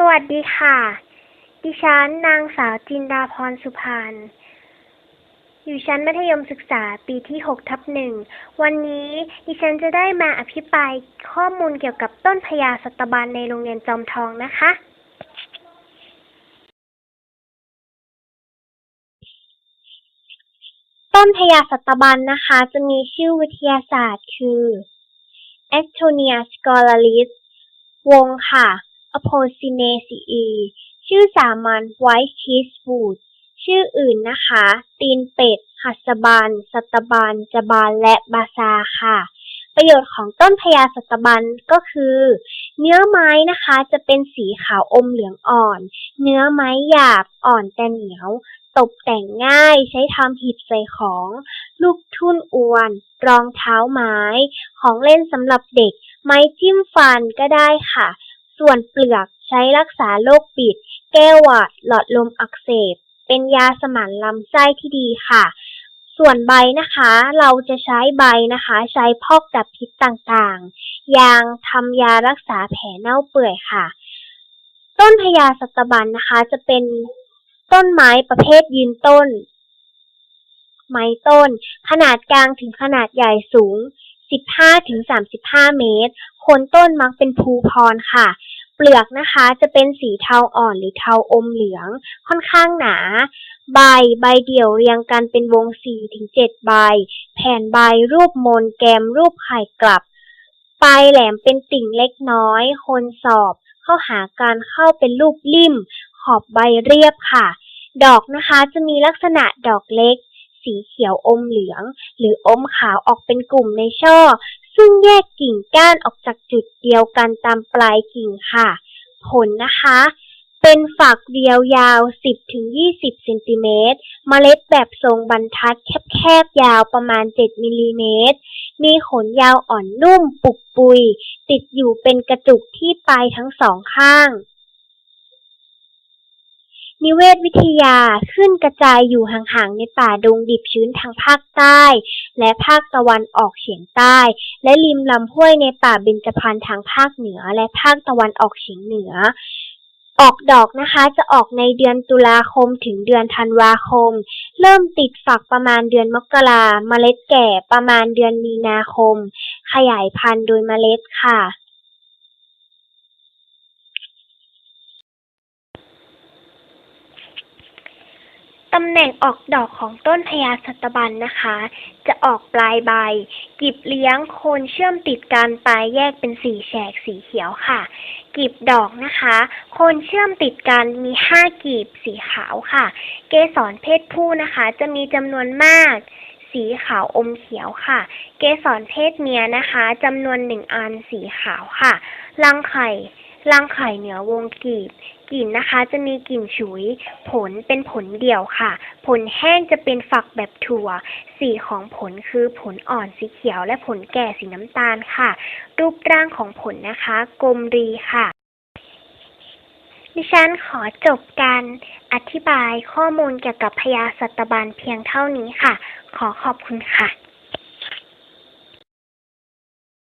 สวัสดีค่ะ ดิฉันนางสาวจินดาพรสุพรรณ อยู่ชั้นมัธยมศึกษาปีที่6ทับหนึ่ง วันนี้ดิฉันจะได้มาอภิปรายข้อมูลเกี่ยวกับต้นพญาสัตบันในโรงเรียนจอมทองนะคะ ต้นพญาสัตบันนะคะ จะมีชื่อวิทยาศาสตร์คือ a c t o n i a scholaris วงค่ะ Apocinaceae ชื่อสามัญ White Cheesewood ชื่ออื่นนะคะ ตีนเป็ด หัสบันสัตบันจบาน และบาซาค่ะ ประโยชน์ของต้นพญาสัตบันก็คือ เนื้อไม้นะคะจะเป็นสีขาวอมเหลืองอ่อน เนื้อไม้หยาบอ่อนแต่เหนียว ตกแต่งง่ายใช้ทำหีบใส่ของ ลูกทุ่นอวน รองเท้าไม้ ของเล่นสำหรับเด็ก ไม้จิ้มฟันก็ได้ค่ะ ส่วนเปลือกใช้รักษาโรคปิด แก้หวัด หลอดลมอักเสบ เป็นยาสมานลำไส้ที่ดีค่ะ ส่วนใบนะคะ เราจะใช้ใบนะคะ ใช้พอกดับพิษต่างๆ ยางทำยารักษาแผลเน่าเปื่อยค่ะ ต้นพญาสัตบันนะคะ จะเป็นต้นไม้ประเภทยืนต้น ไม้ต้น ขนาดกลางถึงขนาดใหญ่สูง 15-35 เมตรโคนต้นมักเป็นภูพรค่ะ เปลือกนะคะจะเป็นสีเทาอ่อนหรือเทาอมเหลือง ค่อนข้างหนา ใบใบเดี่ยวเรียงกันเป็นวง4-7ใบ แผ่นใบรูปมนแกมรูปไข่กลับ ปลายแหลมเป็นติ่งเล็กน้อยโคนสอบ เข้าหากันเข้าเป็นรูปลิ่ม ขอบใบเรียบค่ะ ดอกนะคะจะมีลักษณะดอกเล็ก สีเขียวอมเหลือง หรืออมขาวออกเป็นกลุ่มในช่อ ซึ่งแยกกิ่งก้านออกจากจุดเดียวกันตามปลายกิ่งค่ะ ผลนะคะ เป็นฝักเรียวยาว 10-20เซนติเมตร เมล็ดแบบทรงบรรทัดแคบๆ ยาวประมาณ 7มิลลิเมตร มีขนยาวอ่อนนุ่มปุกปุย ติดอยู่เป็นกระจุกที่ปลายทั้งสองข้าง นิเวศวิทยาขึ้นกระจายอยู่ห่างๆในป่าดงดิบชื้นทางภาคใต้ และภาคตะวันออกเฉียงใต้ และริมลำห้วยในป่าเบญจพรรณทางภาคเหนือ และภาคตะวันออกเฉียงเหนือ ออกดอกนะคะจะออกในเดือนตุลาคมถึงเดือนธันวาคม เริ่มติดฝักประมาณเดือนมกราเมล็ดแก่ประมาณเดือนมีนาคม ขยายพันธุ์โดยเมล็ดค่ะ ตำแหน่งออกดอกของต้นพญาสัตบันนะคะ จะออกปลายใบกีบเลี้ยงโคนเชื่อมติดกันปลายแยกเป็นสีแฉกสีเขียวค่ะกีบดอกนะคะ โคนเชื่อมติดกันมีห้ากีบสีขาวค่ะ เกสรเพศผู้นะคะ จะมีจำนวนมาก สีขาวอมเขียวค่ะ เกสรเพศเมียนะคะจำนวนหนึ่งอันสีขาวค่ะ รังไข่ รังไข่เหนือวงกีบกลิ่นนะคะจะมีกลิ่นฉุย ผลเป็นผลเดี่ยวค่ะ ผลแห้งจะเป็นฝักแบบถั่ว สีของผลคือผลอ่อนสีเขียวและผลแก่สีน้ำตาลค่ะ รูปร่างของผลนะคะ กลมรีค่ะ ดิฉันขอจบการอธิบายข้อมูลเกี่ยวกับพญาสัตบันเพียงเท่านี้ค่ะ ขอขอบคุณค่ะ